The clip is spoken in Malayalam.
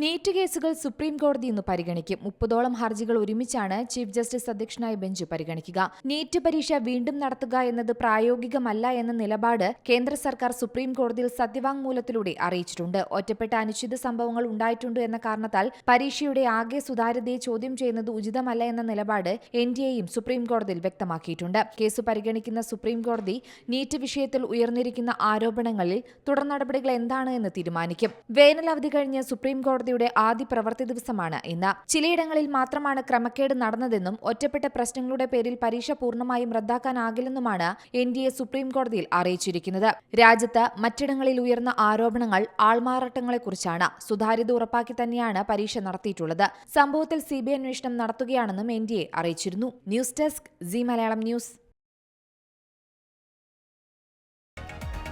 നീറ്റ് കേസുകൾ സുപ്രീം കോടതി ഇന്ന് പരിഗണിക്കും. മുപ്പതോളം ഹർജികൾ ഒരുമിച്ചാണ് ചീഫ് ജസ്റ്റിസ് അധ്യക്ഷനായ ബെഞ്ച് പരിഗണിക്കുക. നീറ്റ് പരീക്ഷ വീണ്ടും നടത്തുക എന്നത് പ്രായോഗികമല്ല എന്ന നിലപാട് കേന്ദ്ര സർക്കാർ സുപ്രീം കോടതിയിൽ സത്യവാങ്മൂലത്തിലൂടെ അറിയിച്ചിട്ടുണ്ട്. ഒറ്റപ്പെട്ട അനിശ്ചിത സംഭവങ്ങൾ ഉണ്ടായിട്ടുണ്ട് എന്ന കാരണത്താൽ പരീക്ഷയുടെ ആകെ സുതാര്യതയെ ചോദ്യം ചെയ്യുന്നത് ഉചിതമല്ല എന്ന നിലപാട് എൻ ഡി എയും സുപ്രീം കോടതിയിൽ വ്യക്തമാക്കിയിട്ടുണ്ട്. കേസ് പരിഗണിക്കുന്ന സുപ്രീം കോടതി നീറ്റ് വിഷയത്തിൽ ഉയർന്നിരിക്കുന്ന ആരോപണങ്ങളിൽ തുടർ നടപടികൾ എന്താണ് എന്ന് തീരുമാനിക്കും. വേനൽ അവധി കഴിഞ്ഞ് സുപ്രീം കോടതിയുടെ ആദ്യ പ്രവൃത്തി ദിവസമാണ് ഇന്ന്. ചിലയിടങ്ങളിൽ മാത്രമാണ് ക്രമക്കേട് നടന്നതെന്നും ഒറ്റപ്പെട്ട പ്രശ്നങ്ങളുടെ പേരിൽ പരീക്ഷ പൂർണമായും റദ്ദാക്കാനാകില്ലെന്നുമാണ് എൻ ഡി എ സുപ്രീം കോടതിയിൽ അറിയിച്ചിരിക്കുന്നത്. രാജ്യത്ത് മറ്റിടങ്ങളിൽ ഉയർന്ന ആരോപണങ്ങൾ ആൾമാറാട്ടങ്ങളെക്കുറിച്ചാണ് സുതാര്യത ഉറപ്പാക്കി തന്നെയാണ് പരീക്ഷ നടത്തിയിട്ടുള്ളത്. സംഭവത്തിൽ സി സിബിഐ അന്വേഷണം നടത്തുകയാണെന്നും എൻ ഡി എ അറിയിച്ചിരുന്നു. News desk C Malayalam news.